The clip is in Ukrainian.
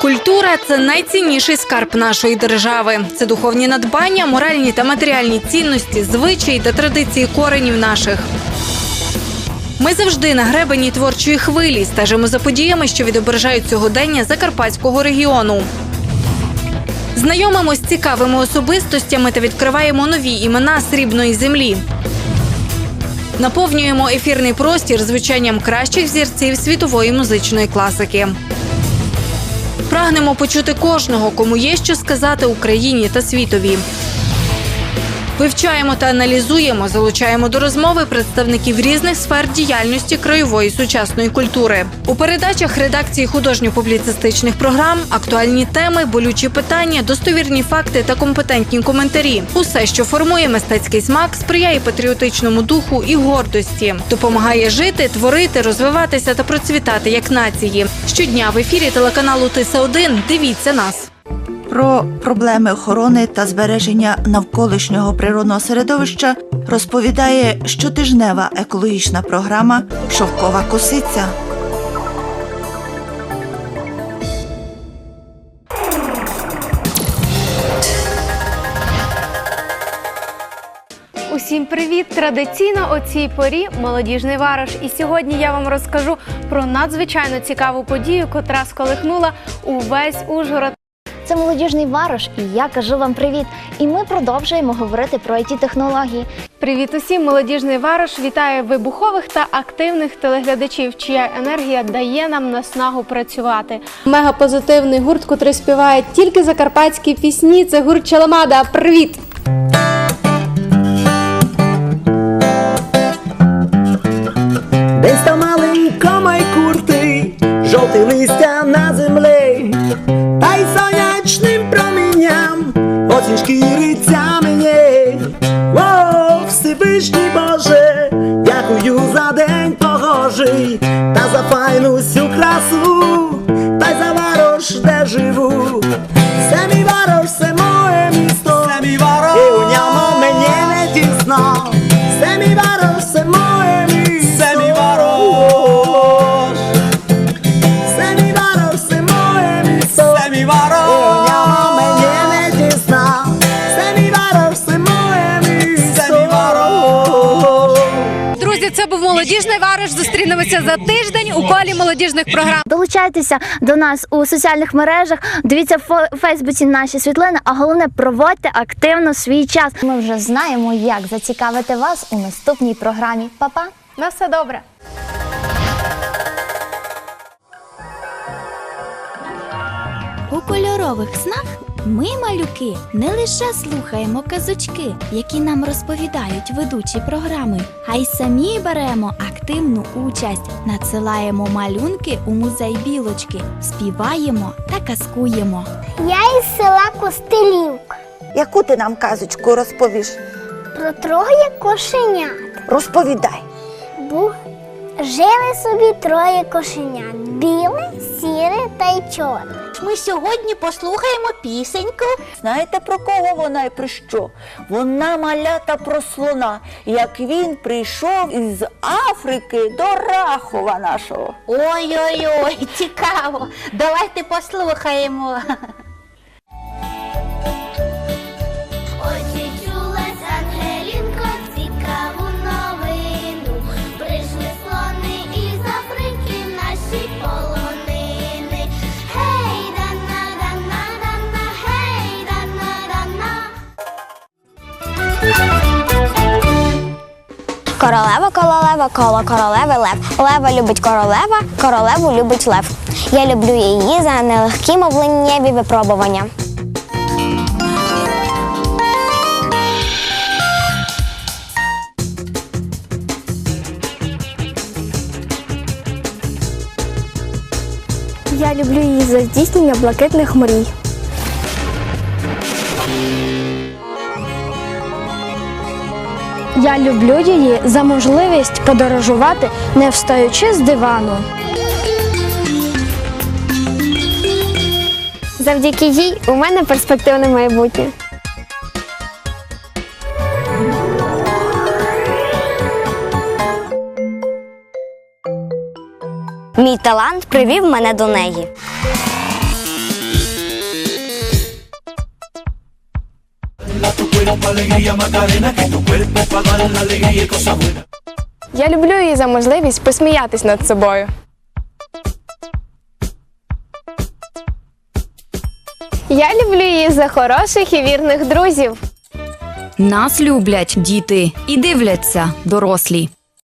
Культура це найцінніший скарб нашої держави. Це духовні надбання, моральні та матеріальні цінності, звичаї та традиції коренів наших. Ми завжди на гребені творчої хвилі стежимо за подіями, що відображають сьогодення Закарпатського регіону. Знайомимось з цікавими особистостями та відкриваємо нові імена срібної землі. Наповнюємо ефірний простір звучанням кращих зірців світової музичної класики. Прагнемо почути кожного, кому є що сказати Україні та світові. Вивчаємо та аналізуємо, залучаємо до розмови представників різних сфер діяльності краєвої сучасної культури. У передачах редакції художньо-публіцистичних програм актуальні теми, болючі питання, достовірні факти та компетентні коментарі. Усе, що формує мистецький смак, сприяє патріотичному духу і гордості, допомагає жити, творити, розвиватися та процвітати як нації. Щодня в ефірі телеканалу Тиса 1 Дивіться нас. Про проблеми охорони та збереження навколишнього природного середовища розповідає щотижнева екологічна програма Шовкова косиця. Усім привіт! Традиційно о цій порі молодіжний варож. І сьогодні я вам розкажу про надзвичайно цікаву подію, котра сколихнула увесь Ужгород. Це молодіжний варош, і я кажу вам привіт. І ми продовжуємо говорити про it технології. Привіт усім! Молодіжний варож вітає вибухових та активних телеглядачів, чия енергія дає нам наснагу працювати. Мегапозитивний гурт, котрий співає тільки закарпатські пісні. Це гурт Челамада. Привіт! Десь там маленько май курти, жовті листя оці шкіриться мені. О, Всевишній Боже, дякую за день погожий, та за файну всю красу, та й за варош, де живу. Друзі, це був молодіжний варож. Зустрінемося за тиждень у колі молодіжних програм. Долучайтеся до нас у соціальних мережах, дивіться в Фейсбуці наші світлини, а головне проводьте активно свій час. Ми вже знаємо, як зацікавити вас у наступній програмі. Па-па! На все добре. У кольорових снах ми, малюки, не лише слухаємо казочки, які нам розповідають ведучі програми, а й самі беремо активну участь, надсилаємо малюнки у музей білочки, співаємо та казкуємо. Я із села Костелівка. Яку ти нам казочку розповіш? Про троє кошенят. Розповідай. Бу... Жили собі троє кошенят. Біле, та й чорне. Ми сьогодні послухаємо пісеньку. Знаєте про кого вона і про що? Вона малята про слона, як він прийшов із Африки до Рахова нашого. Ой-ой-ой, цікаво. Давайте послухаємо. Королева, королева, коло королеви лев. Лева любить королева, королеву любить лев. Я люблю її за нелегкі мовленнєві випробування. Я люблю її за здійснення блакитних мрій. Я люблю її за можливість подорожувати, не встаючи з дивану. Завдяки їй у мене перспективне майбутнє. Мій талант привів мене до неї. Я люблю її за можливість посміятись над собою. Я люблю її за хороших і вірних друзів. Нас люблять діти і дивляться дорослі.